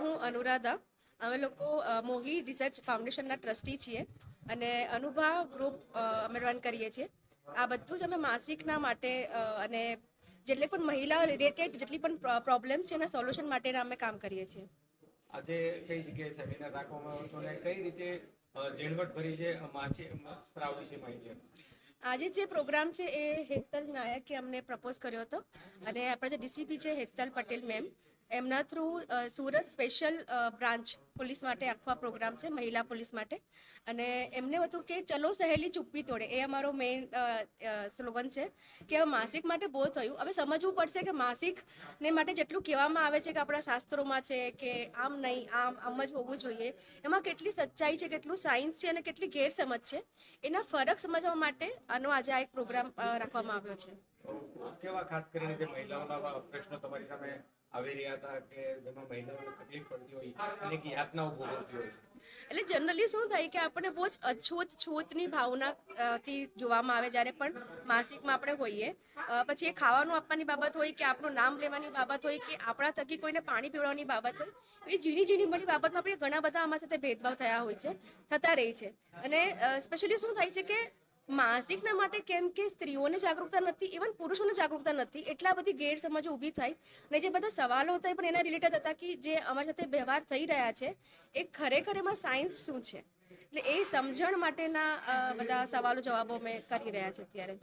હું અનુરાધા. અમે લોકો મોહી રિસર્ચ ફાઉન્ડેશનના ટ્રસ્ટી છીએ અને અનુભા ગ્રુપ અમે રન કરીએ છીએ. આ બધું જ અમે માસિકના માટે અને જેટલી પણ મહિલા રિલેટેડ જેટલી પણ પ્રોબ્લેમ્સ છે એના સોલ્યુશન માટેના અમે કામ કરીએ છીએ. આજે કઈ જગ્યાએ સેમિનાર રાખવામાં આવ્યો અને કઈ રીતે ઝીણવટ ભરી છે માછી સ્ત્રાવ વિશે માહિતી આજે જે પ્રોગ્રામ છે એ હેતલ નાયકે અમને પ્રપોઝ કર્યો હતો અને આપણા જે ડીસીપી છે હેતલ પટેલ મેમ એમના through Surat special branch police માટે આખો આ પ્રોગ્રામ છે, મહિલા પોલીસ માટે. અને એમને હતું કે, ચલો સહેલી ચુપ્પી તોડે. એ અમારો મેઇન સ્લોગન છે કે, હવે માસિક માટે બહુ થયું. હવે સમજવું પડશે કે માસિકને માટે જેટલું કહેવામાં આવે છે કે આપણા શાસ્ત્રોમાં છે કે, આમ નહીં, આમ આમ જ હોવું જોઈએ. એમાં કેટલી સચ્ચાઈ છે, કેટલું સાયન્સ છે અને કેટલી ગેરસમજ છે, એના ફરક સમજવા માટે આનો આજે આ એક પ્રોગ્રામ રાખવામાં આવ્યો છે. કેવા ખાસ કરીને જે મહિલાઓના પ્રશ્નો તમારી સામે એટલે જનરલી શું થાય કે આપણને બહુ જ અછૂત છૂતની ભાવના થી જોવામાં આવે જ્યારે પણ માસિકમાં આપણે હોઈએ. પછી એ ખાવાનું આપવાની બાબત હોય કે આપણું નામ લેવાની બાબત હોય કે આપણા થકી કોઈને પાણી પીવડાવવાની બાબત હોય એ ઝીણી ઝીણી મળી બાબતમાં આપણે ઘણા બધા આમાં સાથે ભેદભાવ થયા હોય છે, થતા રહે છે. અને સ્પેશિયલી શું થાય છે કે માસિકના માટે કેમ કે સ્ત્રીઓને જાગૃતતા નથી ઇવન પુરુષોને જાગૃતતા નથી, એટલા બધી ગેરસમજો ઊભી થાય. અને જે બધા સવાલો હતા પણ એના રિલેટેડ હતા કે જે અમારી સાથે વ્યવહાર થઈ રહ્યા છે, એ ખરેખર એમાં સાયન્સ શું છે? એટલે એ સમજણ માટેના બધા સવાલો જવાબો મેં કરી રહ્યા છે અત્યારે.